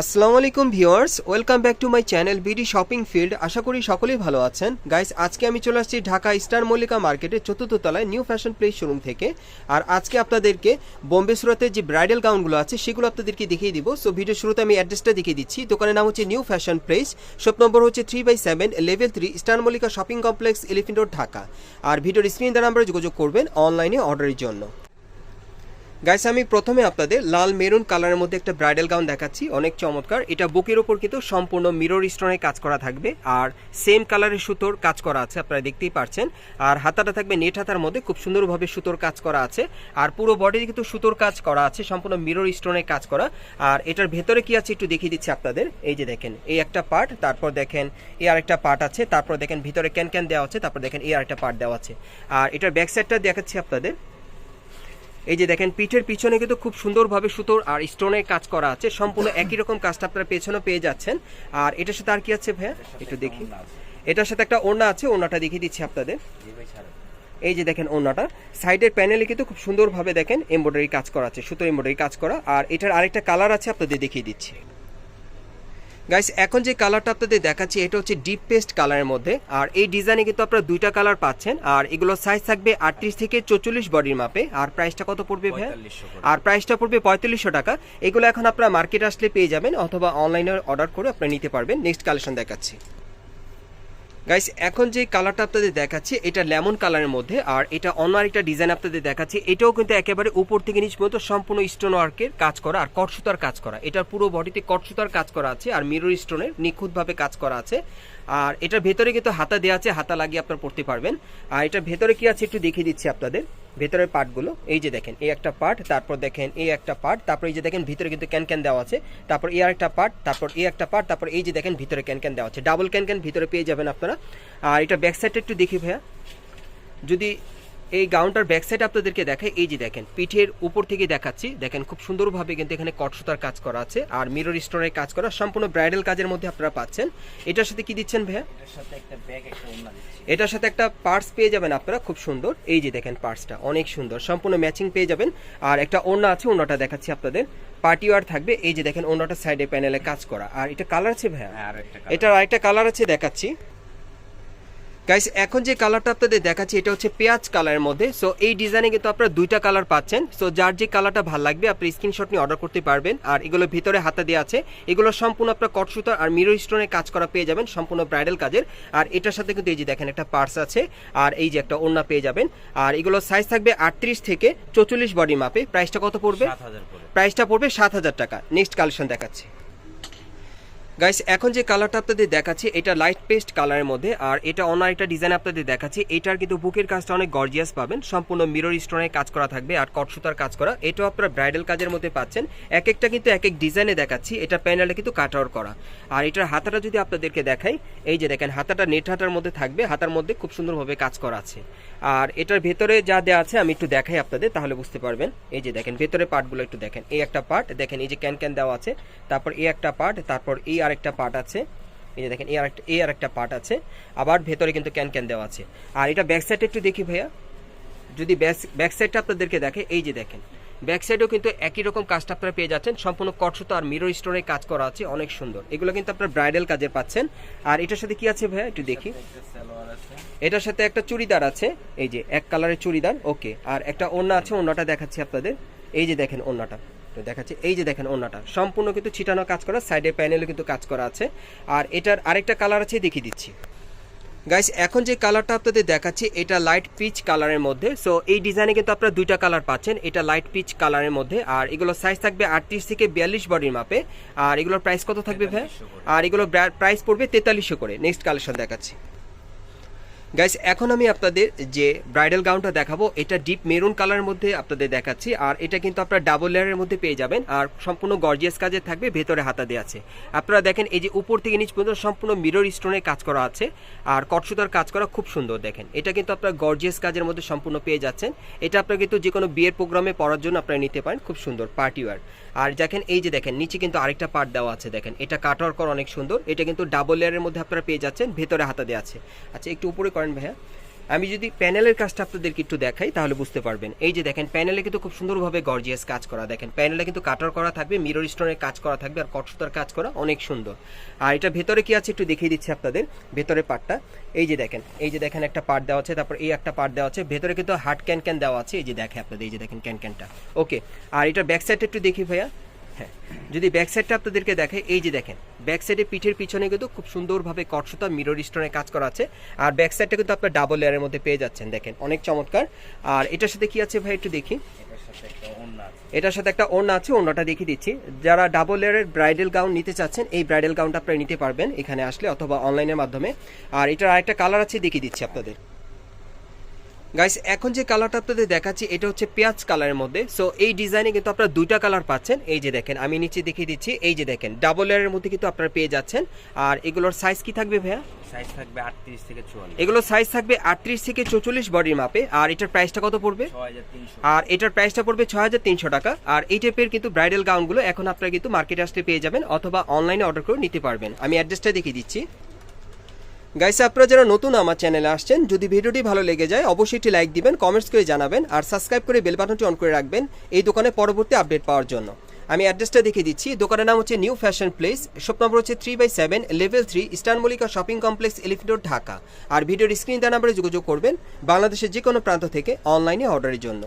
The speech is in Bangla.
আসসালামু আলাইকুম viewers, welcome back to my channel BD shopping field আশা করি সকলেই ভালো আছেন। গাইস আজকে আমি চলে আসছি ঢাকা স্টার মল্লিকা মার্কেটের চতুর্থ তলায় নিউ ফ্যাশন প্লেস শোরুম থেকে। আর আজকে আপনাদেরকে বোম্বে সুরাতের যে ব্রাইডাল গাউনগুলো আছে, সেগুলো আপনাদেরকে দেখিয়ে দিব। সো ভিডিও শুরুতে আমি অ্যাড্রেসটা দেখিয়ে দিচ্ছি। দোকানের নাম হচ্ছে new fashion place shop number হচ্ছে three by seven level three star Mallika shopping complex elephant road Dhaka আর ভিডিওর স্ক্রিন দ্বারা আমরা যোগাযোগ করবেন অনলাইনে অর্ডারের জন্য। গাইস আমি প্রথমে আপনাদের লাল মেরুন কালারের মধ্যে একটা ব্রাইডাল গাউন দেখাচ্ছি। অনেক চমৎকার। এটা বুকের ওপর কিন্তু সম্পূর্ণ মিরর স্টোনে কাজ করা থাকবে। আর সেম কালারের সুতোর কাজ করা আছে, আপনারা দেখতেই পাচ্ছেন আর হাতাটা থাকবে নেট হাতার মধ্যে, খুব সুন্দরভাবে সুতোর কাজ করা আছে। আর পুরো বডি কিন্তু সুতোর কাজ করা আছে, সম্পূর্ণ মিরর স্টোনে কাজ করা। আর এটার ভেতরে কি আছে একটু দেখিয়ে দিচ্ছি আপনাদের। এই যে দেখেন, এই একটা পার্ট তারপর দেখেন এই আরেকটা পার্ট আছে। তারপর দেখেন ভিতরে ক্যান ক্যান দেওয়া আছে, তারপর দেখেন এই আরেকটা পার্ট দেওয়া আছে। আর এটার ব্যাক সাইডটা দেখাচ্ছি আপনাদের। এই যে দেখেন, পিঠের পিছনে কিন্তু খুব সুন্দরভাবে সুতোর আর স্টোনের কাজ করা আছে। সম্পূর্ণ একই রকম কাজটা আপনারা পেছনে পেয়ে যাচ্ছেন। আর এটার সাথে আর কি আছে ভাইয়া? একটু দেখি। এটার সাথে একটা ওড়না আছে, ওড়নাটা দেখিয়ে দিচ্ছি আপনাদের। এই যে দেখেন ওড়নাটা। সাইডের প্যানেলে কিন্তু খুব সুন্দরভাবে দেখেন, এমব্রয়ডারি কাজ করা আছে সুতো এমব্রয়ডারি কাজ করা। আর এটার আরেকটা কালার আছে, আপনাদের দেখিয়ে দিচ্ছি। গাইস এখন যে কালারটা আপনাদের দেখাচ্ছি এটা হচ্ছে ডিপ পেস্ট কালারের মধ্যে। আর এই ডিজাইনে কিন্তু আপনারা দুইটা কালার পাচ্ছেন। আর এগুলো সাইজ থাকবে আটত্রিশ থেকে চৌচল্লিশ বডির মাপে। আর প্রাইসটা কত পড়বে ভাই আর প্রাইসটা পড়বে পঁয়তাল্লিশশো টাকা। এগুলো এখন আপনারা মার্কেট আসলে পেয়ে যাবেন অথবা অনলাইনে অর্ডার করে আপনারা নিতে পারবেন। নেক্সট কালেকশন দেখাচ্ছি। গাইস এখন যে কালারটা আপনাদের দেখাচ্ছি, এটা লেমন কালারের মধ্যে, আর এটা অন্য আরেকটা ডিজাইন আপনাদের দেখাচ্ছি। এটাও কিন্তু একেবারে উপর থেকে নিচ পর্যন্ত সম্পূর্ণ স্টোন ওয়ার্কের কাজ করা, আর কটসুতার কাজ করা। এটার পুরো বডিতে কটসুতার কাজ করা আছে, আর মিরর স্টোনের নিখুঁতভাবে কাজ করা আছে। আর এটার ভেতরে কিন্তু হাতা দেওয়া আছে, হাতা লাগিয়ে আপনারা পড়তে পারবেন। আর এটার ভেতরে কি আছে একটু দেখিয়ে দিচ্ছি আপনাদের। ভেতরের পার্টগুলো এই যে দেখেন, এই একটা পার্ট তারপর দেখেন এই একটা পার্ট তারপর এই যে দেখেন ভিতরে কিন্তু ক্যান ক্যান দেওয়া আছে, তারপর এই আরেকটা পার্ট তারপর এই একটা পার্ট তারপর এই যে দেখেন ভিতরে ক্যান ক্যান দেওয়া আছে। ডাবল ক্যান ক্যান ভিতরে পেয়ে যাবেন আপনারা। আর এটা ব্যাক সাইডটা একটু দেখি ভাইয়া। যদি এই গাউনটার ব্যাক সাইড আপনাদেরকে দেখায় এই যে দেখেন পিঠের উপর থেকে দেখাচ্ছি। দেখেন খুব সুন্দরভাবে কিন্তু এখানে কটসুতার কাজ করা আছে আর মিরর স্টোনের কাজ করা। সম্পূর্ণ ব্রাইডাল কাজের মধ্যে আপনারা পাচ্ছেন। এটার সাথে কি দিচ্ছেন ভাইয়া? এটার সাথে একটা ব্যাগ একটা ওড়না দিচ্ছি। এটার সাথে একটা পার্স পেয়ে যাবেন আপনারা খুব সুন্দর। এই যে দেখেন পার্সটা অনেক সুন্দর। সম্পূর্ণ ম্যাচিং পেয়ে যাবেন। আর একটা ওড়না আছে ওড়নাটা দেখাচ্ছি আপনাদের। পার্টি ওয়ার থাকবে। এই যে দেখেন ওড়নাটা সাইডে প্যানেলে কাজ করা। আর এটা কালার আছে ভাইয়া? হ্যাঁ, আর একটা এটার আরেকটা কালার আছে দেখাচ্ছি। গাইস এখন যে কালারটা আপনাদের দেখাচ্ছি এটা হচ্ছে পেঁয়াজ কালারের মধ্যে। সো এই ডিজাইনে কিন্তু আপনারা দুইটা কালার পাচ্ছেন। সো যার যে কালারটা ভালো লাগবে আপনি স্ক্রিনশট নিয়ে অর্ডার করতে পারবেন। আর এগুলো ভিতরে হাতা দেওয়া আছে। এগুলো সম্পূর্ণ আপনার কটসুতা আর মিরর স্টোনের কাজ করা পেয়ে যাবেন সম্পূর্ণ ব্রাইডাল কাজের। আর এটার সাথে কিন্তু এই যে দেখেন একটা পার্স আছে। আর এই যে একটা ওড়না পেয়ে যাবেন। আর এগুলো সাইজ থাকবে আটত্রিশ থেকে চৌচল্লিশ বডি মাপে প্রাইসটা কত পড়বে? প্রাইসটা পড়বে। সাত হাজার টাকা। নেক্সট কালেকশন দেখাচ্ছি। গাইস এখন যে কালারটা আপনাদের দেখাচ্ছি, এটা লাইট পেস্ট কালারের মধ্যে, আর এটা অন্য একটা ডিজাইন আপনাদের দেখাচ্ছি। এটার কিন্তু বুকের কাজটা অনেক গর্জিয়াস পাবেন। সম্পূর্ণ মিরর স্টোনের কাজ করা থাকবে আর কটসুতার কাজ করা। এটাও আপনারা ব্রাইডাল কাজের মধ্যে পাচ্ছেন। এক একটা কিন্তু এক এক ডিজাইনে দেখাচ্ছি। এটা প্যানেলে কিন্তু কাট আউট করা। আর এটার হাতাটা যদি আপনাদেরকে দেখাই, এই যে দেখেন, হাতাটা নেট হাতার মধ্যে থাকবে। হাতার মধ্যে খুব সুন্দরভাবে কাজ করা আছে। আর এটার ভেতরে যা দেওয়া আছে, আমি একটু দেখাই আপনাদের, তাহলে বুঝতে পারবেন। এই যে দেখেন ভেতরে পার্টগুলো একটু দেখেন। এই একটা পার্ট দেখেন, এই যে ক্যান ক্যান দেওয়া আছে। তারপর এই একটা পার্ট তারপর এই আরেকটা পার্ট আছে। এই যে দেখেন, এই আরেকটা এই আরেকটা পার্ট আছে। আবার ভেতরে কিন্তু ক্যান ক্যান দেওয়া আছে। আর এটা ব্যাক সাইডে একটু দেখি ভাইয়া। যদি ব্যাক সাইডটা আপনাদেরকে দেখে, এই যে দেখেন। ব্যাক সাইডেও কিন্তু একই রকম কাজটা আপনারা পেয়ে যাচ্ছেন। সম্পূর্ণ কটসুতো আর মিরর স্টোনের কাজ করা আছে। অনেক সুন্দর। এগুলো কিন্তু আপনার ব্রাইডাল কাজে পাচ্ছেন। আর এটার সাথে কি আছে ভাইয়া? একটু দেখি। এটার সাথে একটা চুড়িদার আছে। এই যে এক কালারের চুড়িদার। ওকে আর একটা ওড়না আছে, ওড়নাটা দেখাচ্ছি আপনাদের। এই যে দেখেন, ওড়নাটা। তো দেখাচ্ছি। এই যে দেখেন ওনাটা সম্পূর্ণ কিন্তু ছিটানো কাজ করা সাইডে প্যানেলে কিন্তু কাজ করা আছে। আর এটার আরেকটা কালার আছে দেখিয়ে দিচ্ছি। গাইস এখন যে কালারটা আপনাদের দেখাচ্ছি এটা লাইট পিচ কালারের মধ্যে। সো এই ডিজাইনে কিন্তু আপনারা দুইটা কালার পাচ্ছেন। এটা লাইট পিচ কালারের মধ্যে। আর এগুলো সাইজ থাকবে আটত্রিশ থেকে বিয়াল্লিশ বডির মাপে। আর এগুলোর প্রাইস কত থাকবে ভাই? আর এগুলো প্রাইস পড়বে তেতাল্লিশশো করে। নেক্সট কালেকশন দেখাচ্ছি। গাইস এখন আমি আপনাদের যে ব্রাইডাল গাউনটা দেখাবো, এটা ডিপ মেরুন কালারের মধ্যে আপনাদের দেখাচ্ছি, আর এটা কিন্তু আপনারা ডাবল লেয়ারের মধ্যে পেয়ে যাবেন, আর সম্পূর্ণ গর্জিয়াস কাজে থাকবে, ভেতরে হাতা দেওয়া আছে। আপনারা দেখেন, এই যে উপর থেকে নিচ পর্যন্ত সম্পূর্ণ মিরর স্টোনের কাজ করা আছে, আর কটসুতার কাজ করা খুব সুন্দর, দেখেন। এটা কিন্তু আপনারা গর্জিয়াস কাজের মধ্যে সম্পূর্ণ পেয়ে যাচ্ছেন। এটা আপনারা কিন্তু যে কোনো বিয়ের প্রোগ্রামে পড়ার জন্য আপনারা নিতে পারেন, খুব সুন্দর পার্টি ওয়ার আর দেখেন, এই যে দেখেন, নিচে কিন্তু আরেকটা পার্ট দেওয়া আছে, দেখেন। এটা কাটওয়ার করা অনেক সুন্দর, এটা কিন্তু ডাবল লেয়ারের মধ্যে আপনারা পেয়ে যাচ্ছেন, ভেতরে হাতা দেওয়া আছে। আচ্ছা একটু উপরে করেন ভাইয়া। আমি যদি প্যানেলের কাজটা আপনাদেরকে একটু দেখাই, তাহলে বুঝতে পারবেন। এই যে দেখেন, প্যানেলে কিন্তু খুব সুন্দরভাবে গর্জিয়াস কাজ করা। দেখেন, প্যানেলে কিন্তু কাটার করা থাকবে, মিরর স্টোনের কাজ করা থাকবে আর কটসুতার কাজ করা অনেক সুন্দর। আর এটা ভেতরে কি আছে একটু দেখিয়ে দিচ্ছি আপনাদের ভেতরে পার্টটা। এই যে দেখেন, এই যে দেখেন একটা পার্ট দেওয়া আছে, তারপর এই একটা পার্ট দেওয়া আছে, ভেতরে কিন্তু হার্ড ক্যান ক্যান দেওয়া আছে। এই যে দেখে আপনাদের, এই যে দেখেন ক্যান ক্যানটা। ওকে, আর এটা ব্যাক সাইডটা একটু দেখি ভাইয়া। যদি ব্যাক সাইডটা আপনাদেরকে দেখে এই যে দেখেন ব্যাক সাইডে পিঠের পিছনে কিন্তু খুব সুন্দরভাবে কটসুতা মিরর স্টোনে কাজ করা আছে। আর ব্যাক সাইডটা কিন্তু আপনার ডাবল লেয়ারের মধ্যে পেয়ে যাচ্ছেন, দেখেন, অনেক চমৎকার। আর এটার সাথে কি আছে ভাই একটু দেখি? এটার সাথে একটা ওড়না আছে, ওড়নাটা দেখিয়ে দিচ্ছি। যারা ডাবল লেয়ারের ব্রাইডাল গাউন নিতে চাচ্ছেন, এই ব্রাইডাল গাউনটা আপনারা নিতে পারবেন এখানে আসলে অথবা অনলাইনের মাধ্যমে। আর এটার আরেকটা কালার আছে, দেখিয়ে দিচ্ছি আপনাদের। গাইস এখন যে কালারটা আপনাদের দেখাচ্ছি এটা হচ্ছে পেঁয়াজ কালারের মধ্যে। সো এই ডিজাইনে কিন্তু আপনারা দুইটা কালার পাচ্ছেন। এই যে দেখেন আমি নিচে দেখিয়ে দিচ্ছি। এই যে দেখেন ডাবল লেয়ারের মধ্যে কিন্তু আপনারা পেয়ে যাচ্ছেন। আর এগুলোর সাইজ কি থাকবে ভাইয়া? সাইজ থাকবে আটত্রিশ থেকে চুয়াল্লিশ। এগুলোর সাইজ থাকবে আটত্রিশ থেকে চৌচল্লিশ বডির মাপে আর এটার প্রাইসটা কত পড়বে? ছয় হাজার তিনশো। আর এটার প্রাইসটা পড়বে ছয় হাজার তিনশো টাকা। আর এই টাইপের কিন্তু ব্রাইডাল গাউনগুলো এখন আপনারা কিন্তু মার্কেটে আসলে পেয়ে যাবেন অথবা অনলাইনে অর্ডার করে নিতে পারবেন। আমি অ্যাড্রেসটা দেখিয়ে দিচ্ছি। গাইস আপনারা যারা নতুন আমার চ্যানেলে আসছেন, যদি ভিডিওটি ভালো লেগে যায়, অবশ্যই একটি লাইক দিবেন কমেন্টস করে জানাবেন, আর সাবস্ক্রাইব করে বেল বাটনটি অন করে রাখবেন এই দোকানে পরবর্তী আপডেট পাওয়ার জন্য। আমি অ্যাড্রেসটা দেখিয়ে দিচ্ছি। দোকানের নাম হচ্ছে new fashion place shop number হচ্ছে three by seven level three eastern Mallika shopping complex elephant road Dhaka আর ভিডিওর স্ক্রিন দেওয়া নাম্বারে যোগাযোগ করবেন বাংলাদেশের যে কোনো প্রান্ত থেকে অনলাইনে অর্ডারের জন্য।